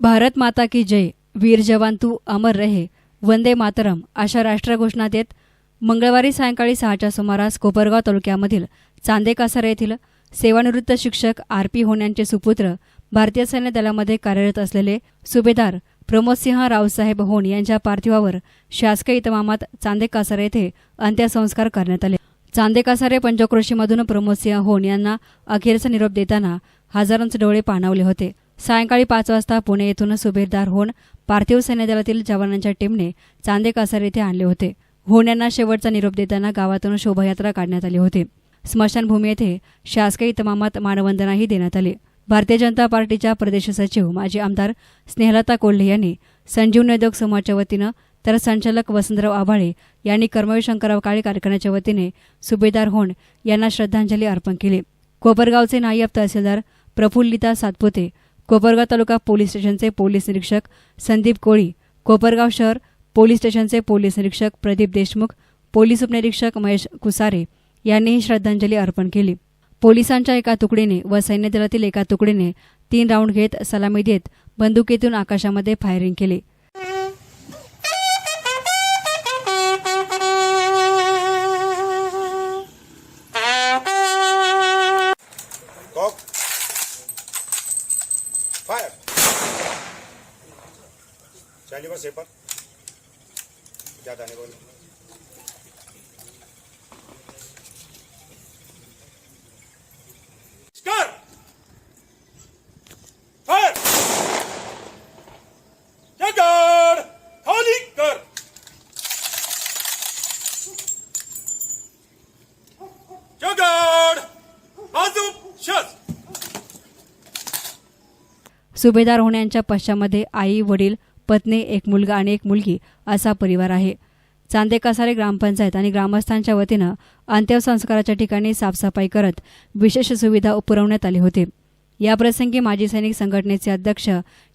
भारत माता की जय वीर जवान तू अमर रहे वंदे मातरम अशा राष्ट्रघोषणा देत मंगळवारी सायंकाळी सहाच्या सुमारास कोपरगाव तालुक्यामधील चांदेकासार येथील सेवानिवृत्त शिक्षक आर पी होण्यांचे यांचे सुपुत्र भारतीय सैन्य दलामध्ये कार्यरत असलेले सुभेदार प्रमोदसिंह रावसाहेब होण यांच्या पार्थिवावर शासकीय इतमामात चांदेकासार येथे अंत्यसंस्कार करण्यात आले. चांदेकासारे पंचक्रोशीमधून प्रमोदसिंह होण यांना अखेरचा निरोप देताना हजारांचे डोळे पाणावले होते. सायंकाळी पाच वाजता पुणे येथून सुभेदार होऊन पार्थिव सैन्य दलातील जवानांच्या टीमने चांदेकासार येथे आणले होते. होऊन यांना शेवटचा निरोप देताना गावातून शोभायात्रा काढण्यात आली होती. स्मशानभूमी येथे शासकीय इतमामात मानवंदनाही देण्यात आली. भारतीय जनता पार्टीच्या प्रदेश सचिव माजी आमदार स्नेहलता कोल्हे यांनी संजीवनी उद्योग समूहाच्या वतीनं तर संचालक वसंतराव आभाळे यांनी कर्मवीर शंकरराव काळे कारखान्याच्या वतीने सुभेदार होण यांना श्रद्धांजली अर्पण केली. कोपरगावचे नायब तहसीलदार प्रफुल्लिता सातपुते कोपरगाव तालुका पोलीस स्टेशनचे पोलीस निरीक्षक संदीप कोळी कोपरगाव शहर पोलीस स्टेशनचे पोलीस निरीक्षक प्रदीप देशमुख पोलीस उपनिरीक्षक महेश कुसारे यांनीही श्रद्धांजली अर्पण केली. पोलिसांच्या एका तुकडीने व सैन्य दलातील एका तुकडीने तीन राऊंड घेत सलामी देत बंदुकीतून आकाशामध्ये फायरिंग केली. Fire Fire. चाली बस पर ज्यादा नहीं बोलो सुभेदार होण्याच्या पश्चामध्ये आई वडील पत्नी एक मुलगा आणि एक मुलगी असा परिवार आहे. चांदेकासारे ग्रामपंचायत आणि ग्रामस्थांच्या वतीनं अंत्यसंस्काराच्या ठिकाणी साफसफाई करत विशेष सुविधा पुरवण्यात आली होती. याप्रसंगी माजी सैनिक संघटनेचे अध्यक्ष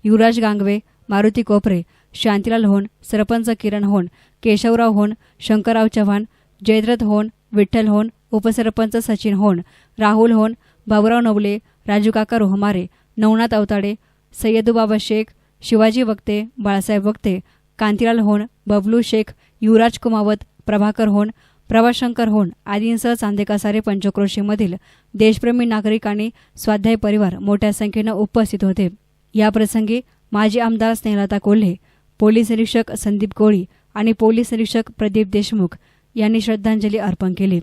युवराज गांगवे मारुती कोपरे शांतीलाल होन सरपंच किरण होन केशवराव होन शंकरराव चव्हाण जयद्रथ होन विठ्ठल होन उपसरपंच सचिन होन राहुल होन भाऊराव नवले राजूकाका रोहमारे नवनाथ अवताडे सय्यदुबाबा शेख शिवाजी वक्ते बाळासाहेब वक्ते कांतीलाल होण बबलू शेख युवराज कुमावत प्रभाकर होण प्रभाशंकर होण आदींसह चांदेकासारे पंचक्रोशीमधील देशप्रेमी नागरिक आणि स्वाध्याय परिवार मोठ्या संख्येनं उपस्थित होते. याप्रसंगी माजी आमदार स्नेहलता कोल्हे पोलीस निरीक्षक संदीप कोळी आणि पोलीस निरीक्षक प्रदीप देशमुख यांनी श्रद्धांजली अर्पण केली.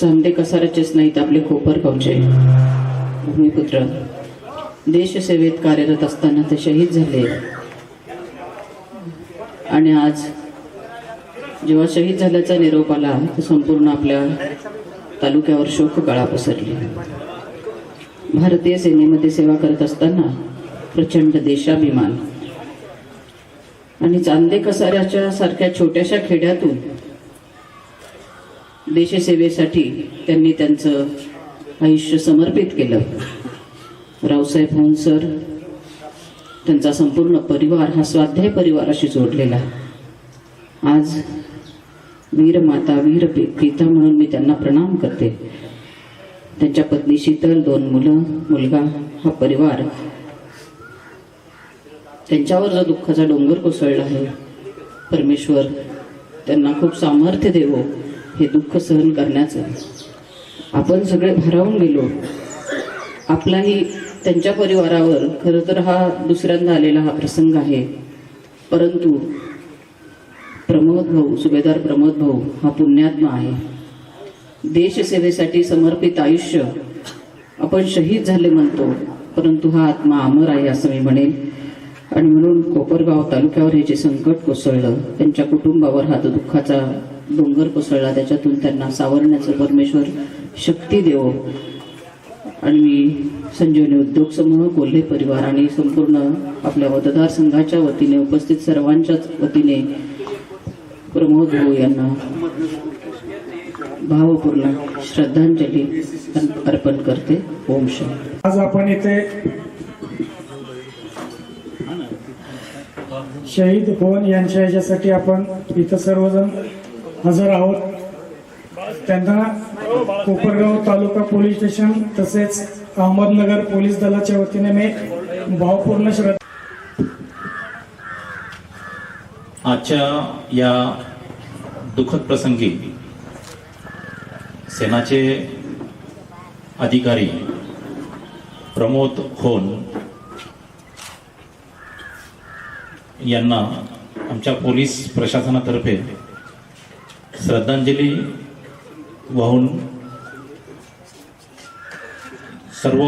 चांदे कसाराचेच नाहीत आपले कोपरगावचे भूमिपुत्र. देशसेवेत कार्यरत असताना ते शहीद झाले. आणि आज जेव्हा शहीद झाल्याचा निरोप आला तर संपूर्ण आपल्या तालुक्यावर शोककळा पसरली. भारतीय सेनेमध्ये सेवा करत असताना प्रचंड देशाभिमान. आणि चांदे कसाऱ्याच्या सारख्या छोट्याशा खेड्यातून देशसेवेसाठी त्यांनी त्यांचं आयुष्य समर्पित केलं. रावसाहेब होऊन सर त्यांचा संपूर्ण परिवार हा स्वाध्याय परिवाराशी जोडलेला. आज वीर माता वीर पिता म्हणून मी त्यांना प्रणाम करते. त्यांच्या पत्नी शीतल दोन मुलं मुलगा हा परिवार. त्यांच्यावर जो दुःखाचा डोंगर कोसळला आहे परमेश्वर त्यांना खूप सामर्थ्य देवो हे दुःख सहन करण्याचं. आपण सगळे भारावून गेलो. आपलाही त्यांच्या परिवारावर खरं तर हा दुसऱ्यांदा आलेला हा प्रसंग आहे. परंतु प्रमोद भाऊ सुभेदार प्रमोद भाऊ हा पुण्यात्मा आहे. देशसेवेसाठी समर्पित आयुष्य आपण शहीद झाले म्हणतो परंतु हा आत्मा अमर आहे असं मी म्हणेन. आणि म्हणून कोपरगाव तालुक्यावर हे जे संकट कोसळलं त्यांच्या कुटुंबावर हा दुःखाचा डोंगर कोसळला त्याच्यातून त्यांना सावरण्याचं परमेश्वर शक्ती देवो. आणि मी संजीवनी उद्योग समूह कोल्हे परिवार आणि संपूर्ण आपल्या मतदारसंघाच्या वतीने उपस्थित सर्वांच्याच वतीने प्रमोद भाऊ यांना भावपूर्ण श्रद्धांजली अर्पण करते. ओम शांती आज आपण इथे शहीद भवन यांच्या ह्याच्यासाठी आपण इथं सर्वजण हजर आहोत. त्यांना कोपरगाव तालुका पोलीस स्टेशन तसेच अहमदनगर पोलीस दलाच्या वतीने मी भावपूर्ण श्रद्धा आजच्या या दुःखद प्रसंगी सेनाचे अधिकारी प्रमोद खोन यांना आमच्या पोलीस प्रशासनातर्फे श्रद्धांजली वाहून सर्व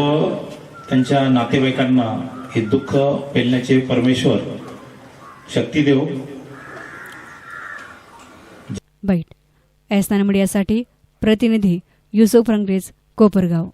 त्यांच्या नातेवाईकांना हे दुःख पेलण्याचे परमेश्वर शक्ती देव बैठ. एस नान मीडियासाठी प्रतिनिधी युसुफ रंगरेज कोपरगाव.